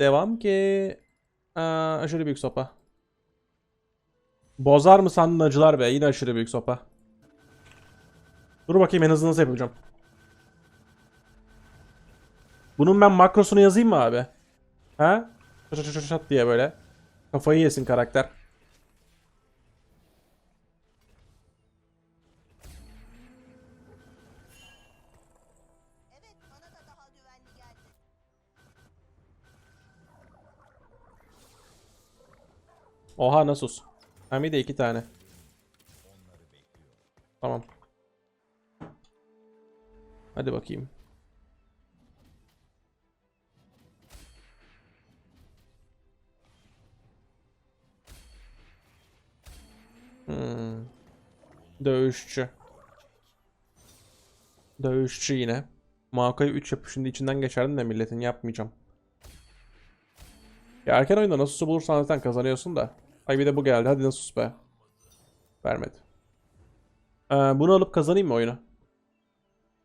Devam ki. Aa, aşırı büyük sopa. Bozar mı sandın acılar be? Yine aşırı büyük sopa. Dur bakayım en hızlı nasıl yapacağım. Bunun ben makrosunu yazayım mı abi? Ha? Çat çat çat diye böyle. Kafayı yesin karakter. Oha Nasus. Hem de iki tane. Tamam. Hadi bakayım. Hmm. Dövüşçü. Dövüşçü yine. Maokai 3 yapıp şimdi içinden geçerdim de milletin yapmayacağım. Ya erken oyunda Nasus'u bulursan zaten kazanıyorsun da. Ay bir de bu geldi. Hadi Nasus be. Vermedi. Ee, bunu alıp kazanayım mı oyunu?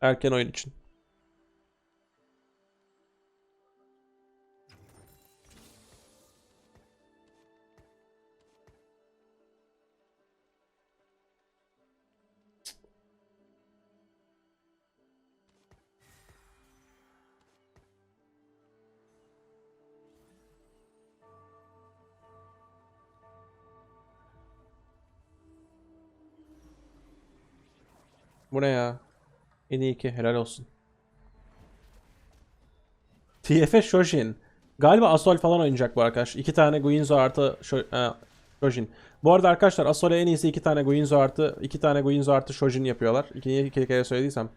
Erken oyun için. Bu ne ya? En iyi ki helal olsun. TF Shojin. Galiba Asol falan oynayacak bu arkadaş. İki tane Guinzo artı Sho- e, Shojin. Bu arada arkadaşlar Asol'e en iyisi iki tane Guinzo artı iki tane Guinzo artı Shojin yapıyorlar. İki, iki kere söylediysem.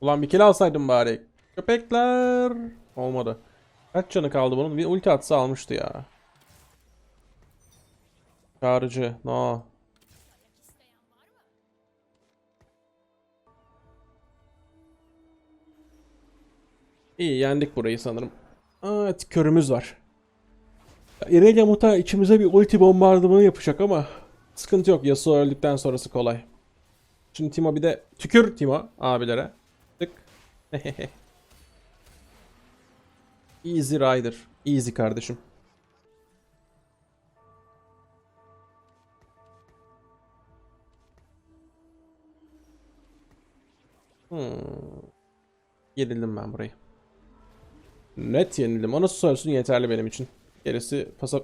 Ulan bir kill alsaydım bari. Köpekler. Olmadı. Kaç canı kaldı bunun? Bir ulti atsa almıştı ya. Çağrıcı. No. İyi yendik burayı sanırım. Evet körümüz var. İrelia Muta içimize bir ulti bombardımanı yapacak ama sıkıntı yok. Yasuo öldükten sonrası kolay. Şimdi Timo bir de tükür Timo abilere. Tık. Easy Rider. Easy kardeşim. Hmm. Yenildim ben burayı. Net yenildim. O nasıl söylesin yeterli benim için. Gerisi pasa...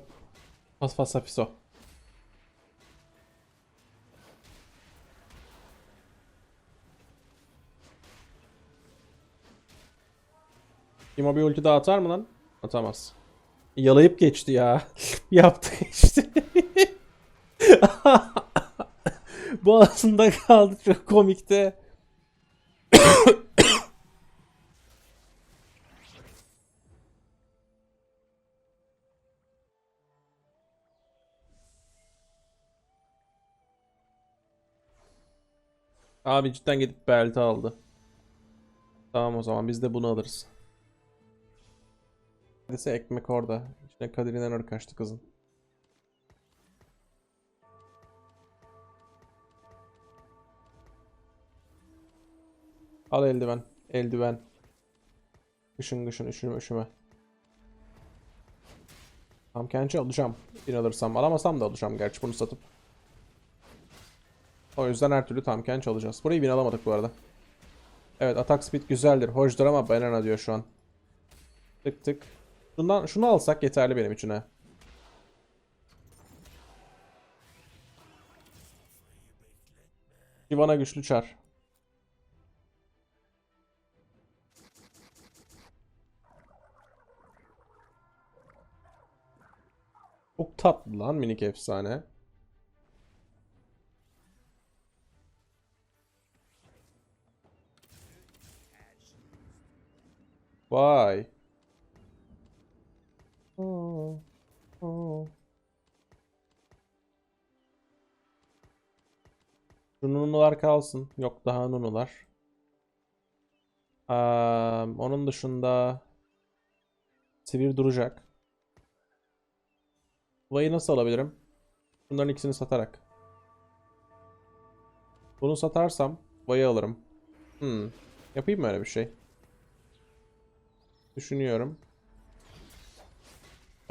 Pas pasafiso. Timo bir ulti daha atar mı lan? Atamaz. Yalayıp geçti ya. Yaptı geçti. Boğazında kaldı çok komikti. Abi cidden gidip belti aldı. Tamam o zaman biz de bunu alırız. Neredeyse ekmek orada. İçine Kadir'in ırk kaçtı kızın. Al eldiven. Eldiven. Kışın kışın üşüme üşüme. Tam kençi alacağım. Bir alırsam. Alamasam da alacağım gerçi bunu satıp. O yüzden her türlü tam kenç alacağız. Burayı bin alamadık bu arada. Evet atak speed güzeldir. Hoşdur ama banana diyor şu an. Tık tık. Şundan, şunu alsak yeterli benim için ha. Sivana güçlü çar. Çok tatlı lan minik efsane. Vay. Oo. Şu nunular kalsın. Yok daha nunular. Aa, onun dışında sivir duracak. Vay'ı nasıl alabilirim? Bunların ikisini satarak. Bunu satarsam Vay'ı alırım. Hmm. Yapayım mı öyle bir şey? Düşünüyorum.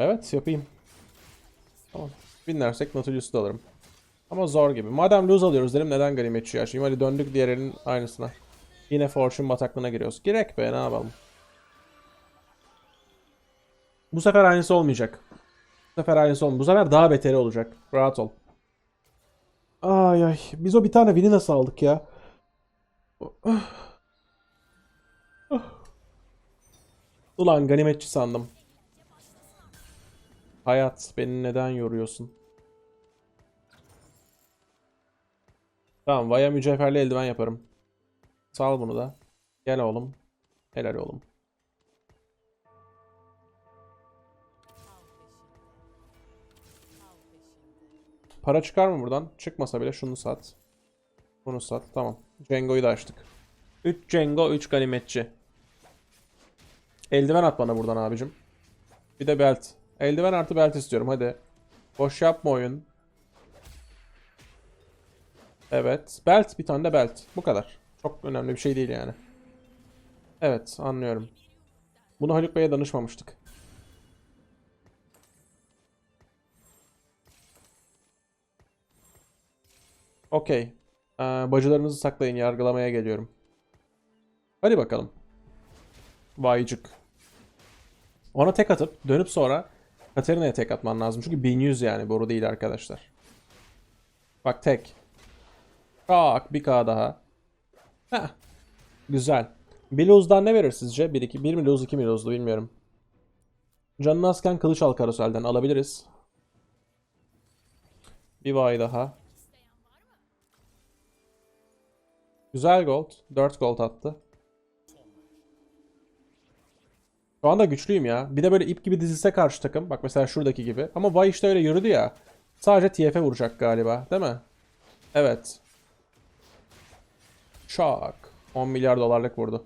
Evet yapayım. Tamam. Winlersek Nautilus'u da alırım. Ama zor gibi. Madem lose alıyoruz dedim neden ganimetçi açayım? Hadi döndük diğer elin aynısına. Yine Fortune bataklığına giriyoruz. Girek be ne yapalım. Bu sefer aynısı olmayacak. Bu sefer aynısı olmayacak. Bu sefer daha beteri olacak. Rahat ol. Ay ay. Biz o bir tane win'i nasıl aldık ya? Ulan ganimetçi sandım. Hayat beni neden yoruyorsun? Tamam Vaya mücevherli eldiven yaparım. Sal bunu da. Gel oğlum. Helal oğlum. Para çıkar mı buradan? Çıkmasa bile şunu sat. Bunu sat. Tamam. Cengo'yu da açtık. 3 Cengo, 3 ganimetçi. Eldiven at bana buradan abicim. Bir de belt. Eldiven artı belt istiyorum hadi. Boş yapma oyun. Evet. Belt bir tane de belt. Bu kadar. Çok önemli bir şey değil yani. Evet anlıyorum. Bunu Haluk Bey'e danışmamıştık. Okey. Ee, bacılarınızı saklayın yargılamaya geliyorum. Hadi bakalım. Vaycık. Ona tek atıp dönüp sonra Katarina'ya tek atman lazım. Çünkü 1100 yani boru değil arkadaşlar. Bak tek. Bak bir K daha. Heh. Güzel. Bir lose'dan ne verir sizce? 1, 2, 1 mi lose 2 mi lose'du bilmiyorum. Canını asken kılıç al karoselden alabiliriz. Bir vay daha. Güzel gold. 4 gold attı. Şu anda güçlüyüm ya. Bir de böyle ip gibi dizilse karşı takım. Bak mesela şuradaki gibi. Ama Vay işte öyle yürüdü ya. Sadece TF'e vuracak galiba. Değil mi? Evet. Şak. 10 milyar dolarlık vurdu.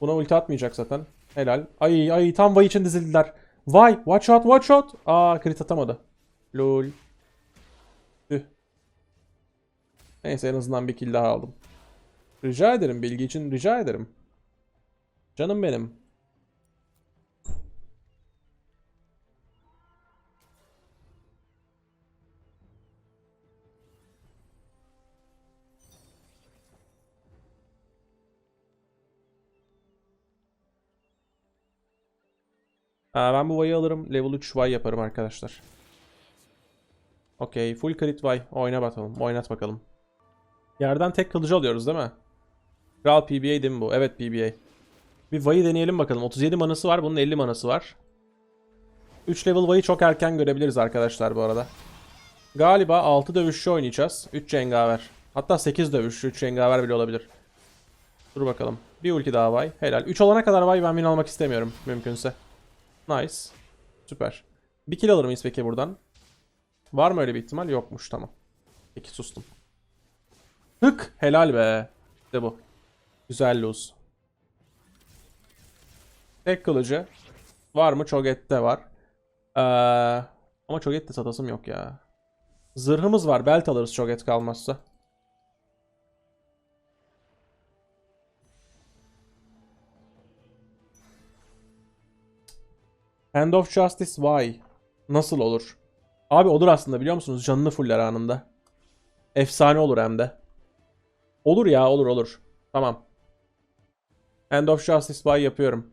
Buna ulti atmayacak zaten. Helal. Ay ay tam Vay için dizildiler. Vay watch out watch out. Aa crit atamadı. Lol. Tüh. Neyse en azından bir kill daha aldım. Rica ederim bilgi için rica ederim. Canım benim. Aa, ben bu Vay'ı alırım. Level 3 Vay yaparım arkadaşlar. Okey. Full crit Vay. Oyna bakalım. Oynat bakalım. Yerden tek kılıcı alıyoruz değil mi? Kral PBA değil mi bu? Evet PBA. Bir Vay'ı deneyelim bakalım. 37 manası var. Bunun 50 manası var. 3 level Vay'ı çok erken görebiliriz arkadaşlar bu arada. Galiba 6 dövüşçü oynayacağız. 3 cengaver. Hatta 8 dövüşçü. 3 cengaver bile olabilir. Dur bakalım. Bir ulti daha Vay. Helal. 3 olana kadar Vay ben win almak istemiyorum. Mümkünse. Nice. Süper. Bir kill alır mıyız peki buradan? Var mı öyle bir ihtimal? Yokmuş tamam. Peki sustum. Hık helal be. İşte bu. Güzel lose. Tek kılıcı. Var mı? Cho'Gath'te var. Ee, ama Cho'Gath'te satasım yok ya. Zırhımız var. Belt alırız Cho'Gath kalmazsa. Hand of Justice why? Nasıl olur? Abi olur aslında biliyor musunuz? Canını fuller anında. Efsane olur hem de. Olur ya olur olur. Tamam. Hand of Justice why yapıyorum.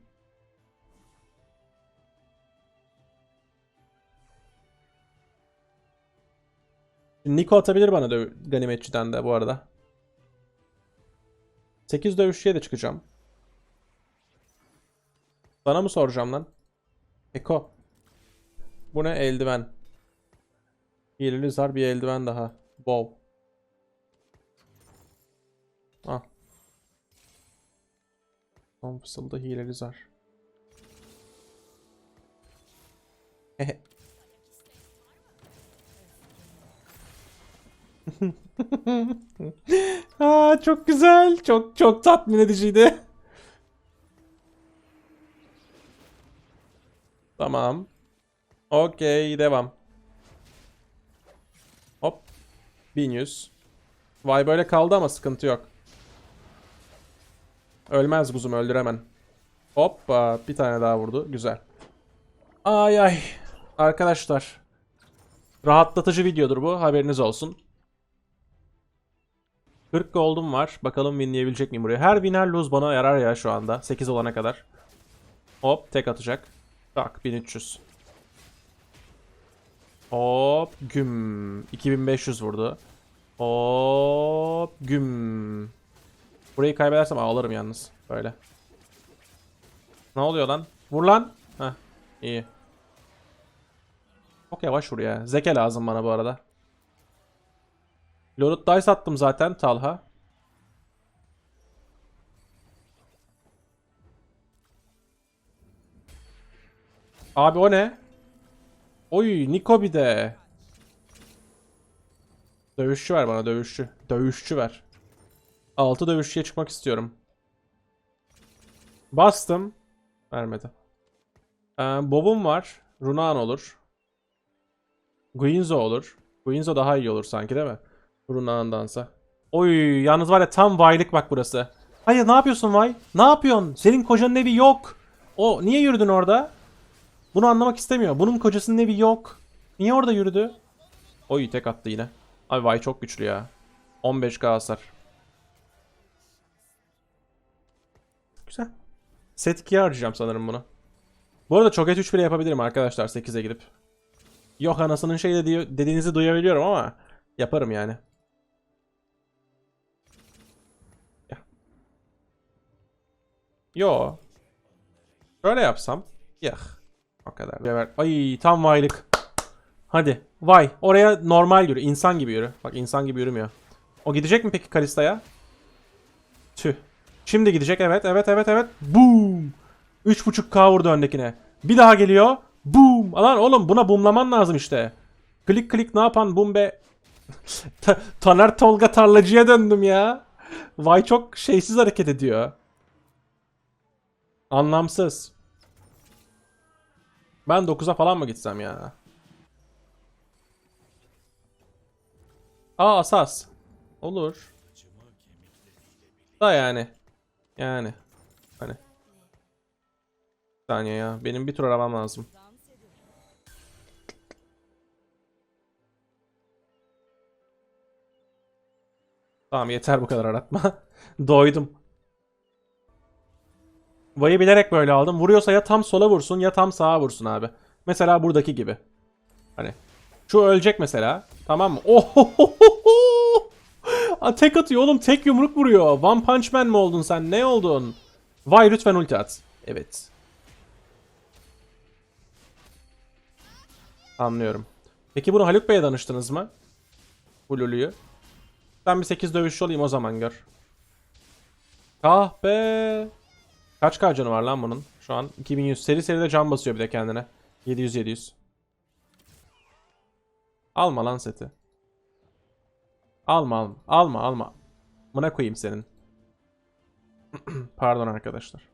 Niko atabilir bana döv ganimetçiden de bu arada. 8 dövüşçüye de çıkacağım. Sana mı soracağım lan? Eko. Bu ne? Eldiven. Hileli zar bir eldiven daha. Wow. Ah. Son fısılda hileli zar. Aa, çok güzel. Çok çok tatmin ediciydi. Tamam. Okey devam. Hop. 1100. Vay böyle kaldı ama sıkıntı yok. Ölmez kuzum öldür hemen. Hoppa bir tane daha vurdu. Güzel. Ay ay. Arkadaşlar. Rahatlatıcı videodur bu. Haberiniz olsun. 40 gold'um var. Bakalım winleyebilecek miyim buraya. Her win her lose bana yarar ya şu anda. 8 olana kadar. Hop tek atacak. Tak 1300. Hop güm. 2500 vurdu. Hop güm. Burayı kaybedersem ağlarım yalnız. Böyle. Ne oluyor lan? Vur lan. Heh iyi. Çok yavaş vur ya. Zeke lazım bana bu arada. Loaded Dice attım zaten Talha. Abi o ne? Oy Niko bir de. Dövüşçü ver bana dövüşçü. Dövüşçü ver. 6 dövüşçüye çıkmak istiyorum. Bastım. Vermedi. Ee, Bob'um var. Runan olur. Guinzo olur. Guinzo daha iyi olur sanki değil mi? Runan'dansa. Oy yalnız var ya tam Vay'lık bak burası. Hayır ne yapıyorsun Vay? Ne yapıyorsun? Senin kocanın evi yok. O niye yürüdün orada? Bunu anlamak istemiyor. Bunun kocasının evi yok. Niye orada yürüdü? Oy tek attı yine. Abi Vay çok güçlü ya. 15k hasar. Güzel. Set 2'ye harcayacağım sanırım bunu. Bu arada çok et 3 bile yapabilirim arkadaşlar 8'e gidip. Yok anasının şey dediği, dediğinizi duyabiliyorum ama yaparım yani. Ya. Yo. Şöyle yapsam. Yah. O kadar. Evet. Ay tam vaylık. Hadi. Vay. Oraya normal yürü. insan gibi yürü. Bak insan gibi yürümüyor. O gidecek mi peki Kalista'ya? Tüh. Şimdi gidecek. Evet, evet, evet, evet. Boom. 3.5k vurdu öndekine. Bir daha geliyor. Boom. Lan oğlum buna boomlaman lazım işte. Klik klik ne yapan boom be. Ta- Taner Tolga tarlacıya döndüm ya. Vay çok şeysiz hareket ediyor. Anlamsız. Ben 9'a falan mı gitsem ya? Aa asas. Olur. Da yani. Yani. Hani. Bir saniye ya. Benim bir tur aramam lazım. Tamam yeter bu kadar aratma. Doydum. Vay'ı bilerek böyle aldım. Vuruyorsa ya tam sola vursun ya tam sağa vursun abi. Mesela buradaki gibi. Hani. Şu ölecek mesela. Tamam mı? Ohohoho! Tek atıyor oğlum. Tek yumruk vuruyor. One Punch Man mi oldun sen? Ne oldun? Vay lütfen ulti at. Evet. Anlıyorum. Peki bunu Haluk Bey'e danıştınız mı? Bu Lulu'yu. Ben bir 8 dövüşçü olayım o zaman gör. Ah be. Kaç K canı var lan bunun? Şu an 2100. Seri seride can basıyor bir de kendine. 700 700. Alma lan seti. Alma alma. Alma alma. Mına koyayım senin. Pardon arkadaşlar.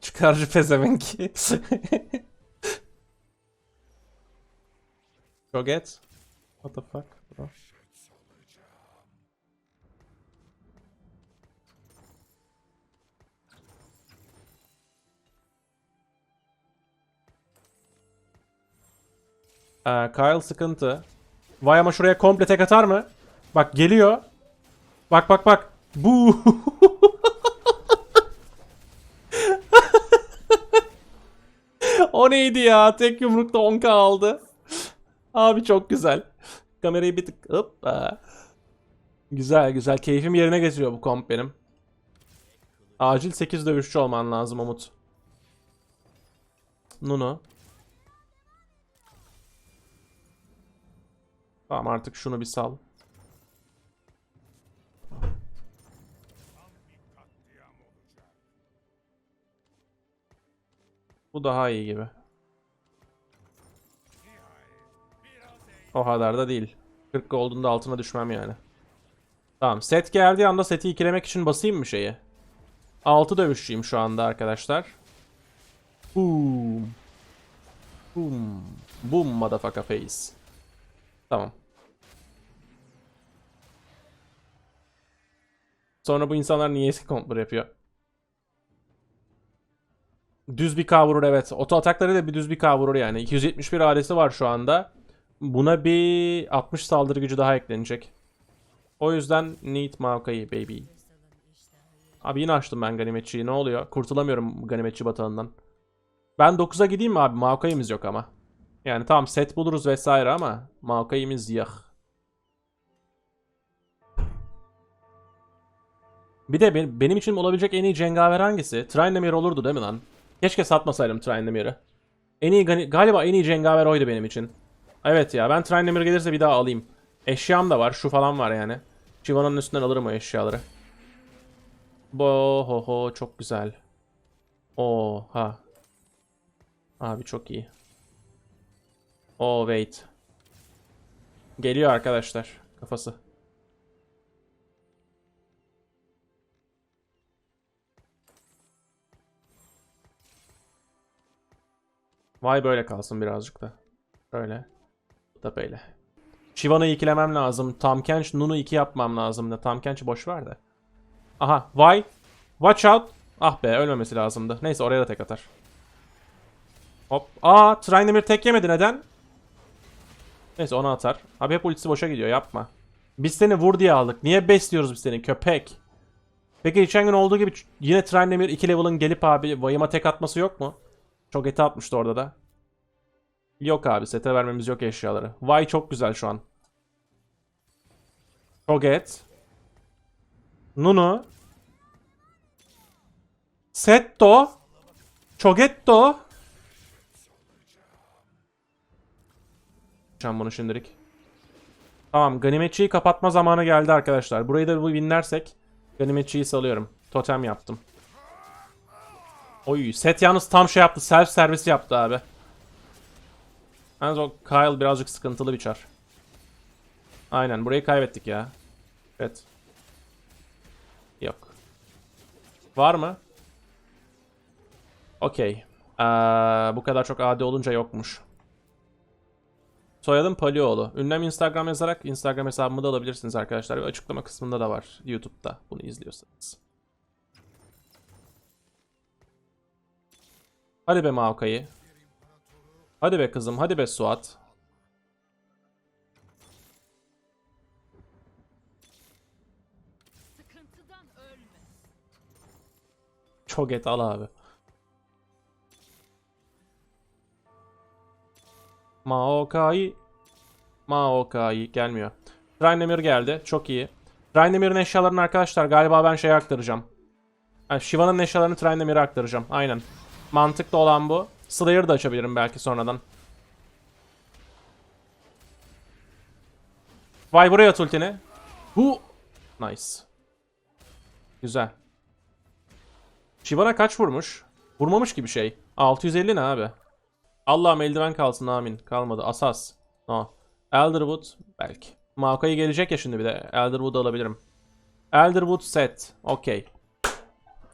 Çıkarcı pezevenki. Go get. What the fuck bro? Ee, Kyle sıkıntı. Vay ama şuraya komple tek atar mı? Bak geliyor. Bak bak bak. Bu. o neydi ya? Tek yumrukta 10k aldı. Abi çok güzel. Kamerayı bir tık hoppa. Güzel güzel. Keyfim yerine getiriyor bu komp benim. Acil 8 dövüşçü olman lazım Umut. Nuno. Tamam artık şunu bir sal. Daha iyi gibi. O kadar da değil. 40 gold'un da altına düşmem yani. Tamam set geldiği anda seti ikilemek için basayım mı şeyi? 6 dövüşçüyüm şu anda arkadaşlar. Boom. Boom. Boom motherfucker face. Tamam. Sonra bu insanlar niye eski komplar yapıyor? Düz bir K vurur evet. Oto atakları da bir düz bir K vurur yani. 271 adesi var şu anda. Buna bir 60 saldırı gücü daha eklenecek. O yüzden need Maokai baby. Abi yine açtım ben ganimetçiyi. Ne oluyor? Kurtulamıyorum ganimetçi batağından. Ben 9'a gideyim mi abi? Maokai'miz yok ama. Yani tamam set buluruz vesaire ama Maokai'miz yok. Bir de benim, için olabilecek en iyi cengaver hangisi? Tryndamere olurdu değil mi lan? Keşke satmasaydım Tryndamere'i. En iyi galiba en iyi cengaver oydu benim için. Evet ya ben Tryndamere gelirse bir daha alayım. Eşyam da var. Şu falan var yani. Chivana'nın üstünden alırım o eşyaları. Bo ho ho çok güzel. Oha. Abi çok iyi. Oh wait. Geliyor arkadaşlar kafası. Vay böyle kalsın birazcık da. Böyle. Da böyle. Shivan'ı ikilemem lazım. Tam Kench Nunu 2 yapmam lazım da. Tam Kench'i boş ver de. Aha. Vay. Watch out. Ah be ölmemesi lazımdı. Neyse oraya da tek atar. Hop. Aa Tryndamere tek yemedi neden? Neyse onu atar. Abi hep ultisi boşa gidiyor yapma. Biz seni vur diye aldık. Niye besliyoruz biz seni köpek? Peki geçen gün olduğu gibi yine Tryndamere 2 level'ın gelip abi Vayım'a tek atması yok mu? Çok eti atmıştı orada da. Yok abi sete vermemiz yok eşyaları. Vay çok güzel şu an. Çok et. Nunu. Setto. Çogetto. Can bunu şimdilik. Tamam ganimetçiyi kapatma zamanı geldi arkadaşlar. Burayı da bu winlersek ganimetçiyi salıyorum. Totem yaptım. Oy set yalnız tam şey yaptı. Self servis yaptı abi. Yalnız o Kyle birazcık sıkıntılı bir çar. Aynen burayı kaybettik ya. Evet. Yok. Var mı? Okey. Ee, bu kadar çok AD olunca yokmuş. Soyadım Palioğlu. Ünlem Instagram yazarak Instagram hesabımı da alabilirsiniz arkadaşlar. Açıklama kısmında da var YouTube'da bunu izliyorsanız. Hadi be Maokai'yi. Hadi be kızım, hadi be Suat. Çok et al abi. Maokai. Maokai gelmiyor. Tryndamere geldi. Çok iyi. Tryndamere'in eşyalarını arkadaşlar galiba ben şeye aktaracağım. Yani Shiva'nın eşyalarını Tryndamere'e aktaracağım. Aynen. Mantıklı olan bu. Slayer'ı da açabilirim belki sonradan. Vay buraya at. Bu. Nice. Güzel. Shivana kaç vurmuş? Vurmamış gibi şey. 650 ne abi? Allah'ım eldiven kalsın amin. Kalmadı. Asas. No. Elderwood belki. Maokai gelecek ya şimdi bir de. Elderwood alabilirim. Elderwood set. Okey.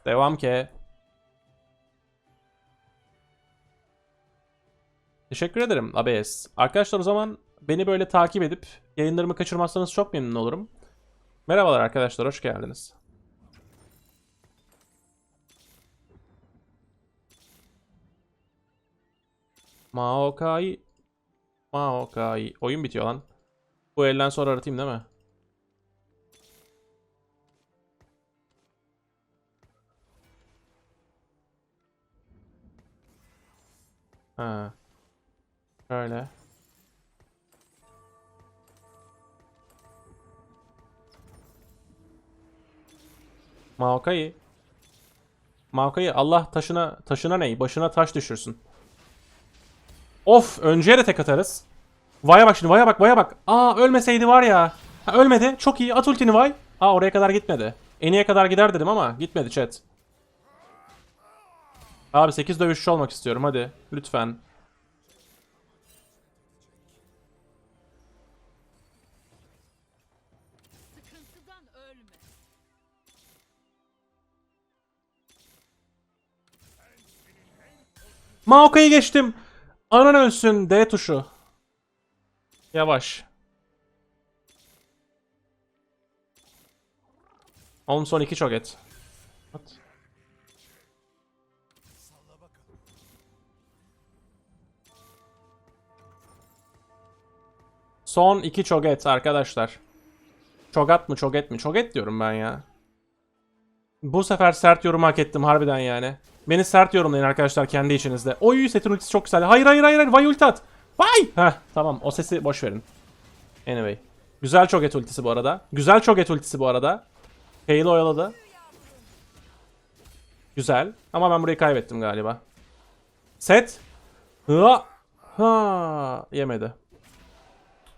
Devam ki. Teşekkür ederim ABS. Arkadaşlar o zaman beni böyle takip edip yayınlarımı kaçırmazsanız çok memnun olurum. Merhabalar arkadaşlar hoş geldiniz. Maokai. Maokai. Oyun bitiyor lan. Bu elden sonra aratayım değil mi? Ha. Şöyle. Maokai. Maokai Allah taşına taşına ney? Başına taş düşürsün. Of önceye de tek atarız. Vay'a bak şimdi Vay'a bak Vay'a bak. Aa ölmeseydi var ya. Ha, ölmedi. Çok iyi. At ultini Vay. Aa oraya kadar gitmedi. Eniye kadar gider dedim ama gitmedi chat. Abi 8 dövüşçü olmak istiyorum hadi. Lütfen. Maokai'yi geçtim. Anan ölsün. D tuşu. Yavaş. Oğlum son iki çok et. At. Son iki çoget arkadaşlar. Çogat mı çoget mi? Çoget diyorum ben ya. Bu sefer sert yorum hak ettim harbiden yani. Beni sert yorumlayın arkadaşlar kendi içinizde. Oy setin ultisi çok güzel. Hayır hayır hayır hayır. Vay ulti at. Vay. Heh tamam o sesi boş verin. Anyway. Güzel çoget ultisi bu arada. Güzel çoget ultisi bu arada. Halo oyaladı. Güzel. Ama ben burayı kaybettim galiba. Set. Ha. Ha. Yemedi.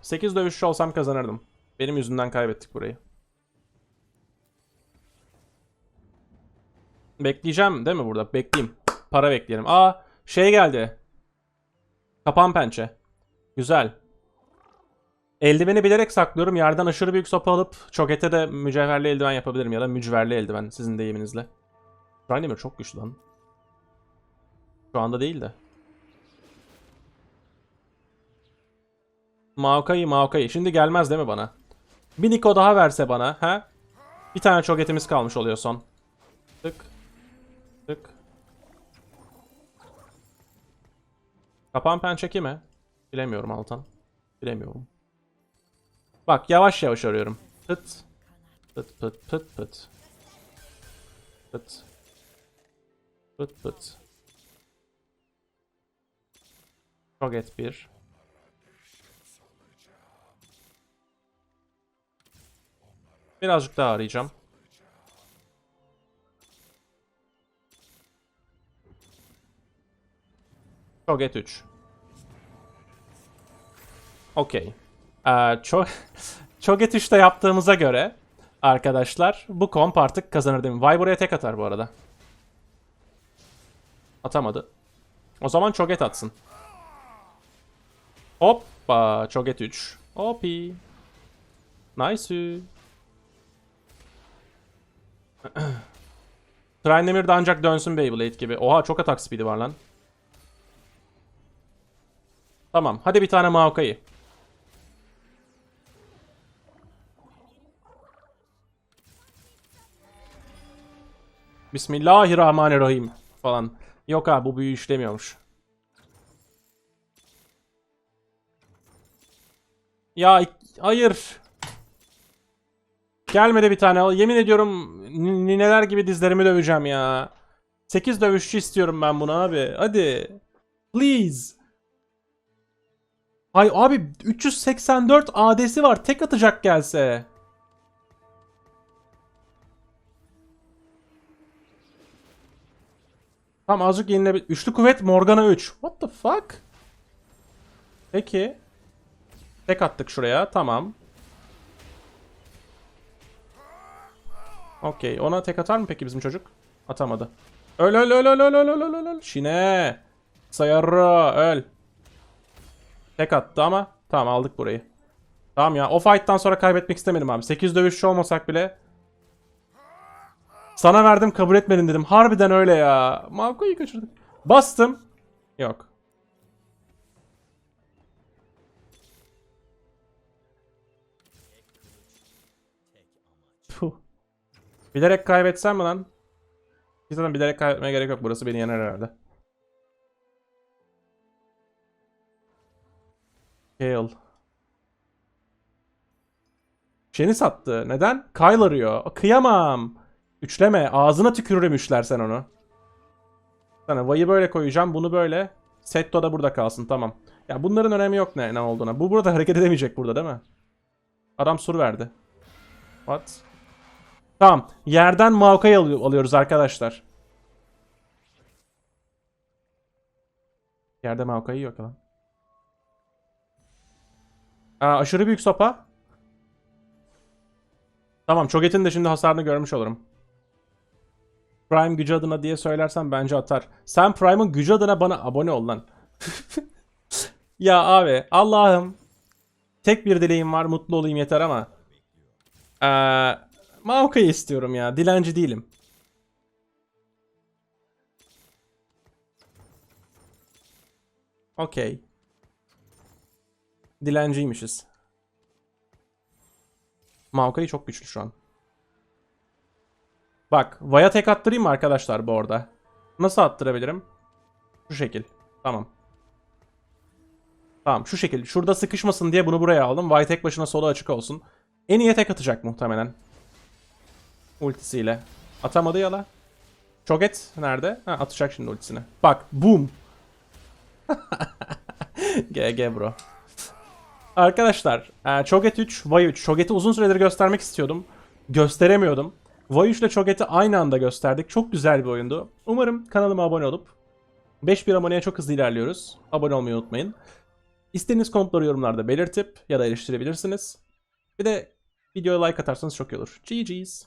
8 dövüşçü olsam kazanırdım. Benim yüzümden kaybettik burayı. Bekleyeceğim değil mi burada? Bekleyeyim. Para bekleyelim. Aa şey geldi. Kapan pençe. Güzel. Eldiveni bilerek saklıyorum. Yerden aşırı büyük sopa alıp çokete de mücevherli eldiven yapabilirim ya da mücverli eldiven sizin deyiminizle. Grindemir çok güçlü lan. Şu anda değil de. Maokai Maokai. Şimdi gelmez değil mi bana? Bir Niko daha verse bana. ha? Bir tane çoketimiz kalmış oluyor son. Tık. Kapan pençe kime? Bilemiyorum Altan. Bilemiyorum. Bak yavaş yavaş arıyorum. Pıt. Pıt pıt pıt pıt. Pıt. Pıt pıt. Çoget 1. Birazcık daha arayacağım. Çoget 3. Okey. Ee, çok Çoget 3'te yaptığımıza göre arkadaşlar bu komp artık kazanır değil mi? Vay buraya tek atar bu arada. Atamadı. O zaman Çoget atsın. Hoppa Çoget 3. Hopi. Nice. Tryndamir de ancak dönsün Beyblade gibi. Oha çok atak speed'i var lan. Tamam. Hadi bir tane Maokai. Bismillahirrahmanirrahim falan. Yok abi bu büyü işlemiyormuş. Ya hayır. Gelmedi bir tane. Yemin ediyorum nineler gibi dizlerimi döveceğim ya. 8 dövüşçü istiyorum ben bunu abi. Hadi. Please. Ay abi 384 AD'si var. Tek atacak gelse. Tamam azıcık yenilebilir. Üçlü kuvvet Morgana 3. What the fuck? Peki. Tek attık şuraya. Tamam. Okey. Ona tek atar mı peki bizim çocuk? Atamadı. Öl öl öl öl öl öl öl öl öl. Şine. Sayarra öl. Tek attı ama. Tamam aldık burayı. Tamam ya. O fight'tan sonra kaybetmek istemedim abi. 8 dövüşçü olmasak bile. Sana verdim kabul etmedin dedim. Harbiden öyle ya. Mako'yu kaçırdık. Bastım. Yok. Puh. Bilerek kaybetsem mi lan? Zaten bilerek kaybetmeye gerek yok. Burası beni yener herhalde. Kale. Shen'i sattı. Neden? Kyle arıyor. Kıyamam. Üçleme. Ağzına tükürürüm üçlersen onu. Sana Vay'ı böyle koyacağım. Bunu böyle. Setto da burada kalsın. Tamam. Ya bunların önemi yok ne, ne olduğuna. Bu burada hareket edemeyecek burada değil mi? Adam sur verdi. What? Tamam. Yerden Maokai alıyor, alıyoruz arkadaşlar. Yerde Maokai yok lan. Aa, aşırı büyük sopa. Tamam Cho'Gath'in de şimdi hasarını görmüş olurum. Prime gücü adına diye söylersem bence atar. Sen Prime'ın gücü adına bana abone ol lan. ya abi Allah'ım. Tek bir dileğim var mutlu olayım yeter ama. Ee, Maokai istiyorum ya. Dilenci değilim. Okey. Dilenciymişiz. Maokai çok güçlü şu an. Bak, Vaya tek attırayım mı arkadaşlar bu arada? Nasıl attırabilirim? Şu şekil. Tamam. Tamam şu şekil. Şurada sıkışmasın diye bunu buraya aldım. Vay tek başına solu açık olsun. En iyi tek atacak muhtemelen. Ultisiyle. Atamadı ya la. Choget nerede? Ha, atacak şimdi ultisini. Bak boom. GG bro. Arkadaşlar e, Choget 3, Vay 3. Choget'i uzun süredir göstermek istiyordum. Gösteremiyordum. Vay 3 ile Choget'i aynı anda gösterdik. Çok güzel bir oyundu. Umarım kanalıma abone olup 5 bir aboneye çok hızlı ilerliyoruz. Abone olmayı unutmayın. İstediğiniz komutları yorumlarda belirtip ya da eleştirebilirsiniz. Bir de videoya like atarsanız çok iyi olur. GG's.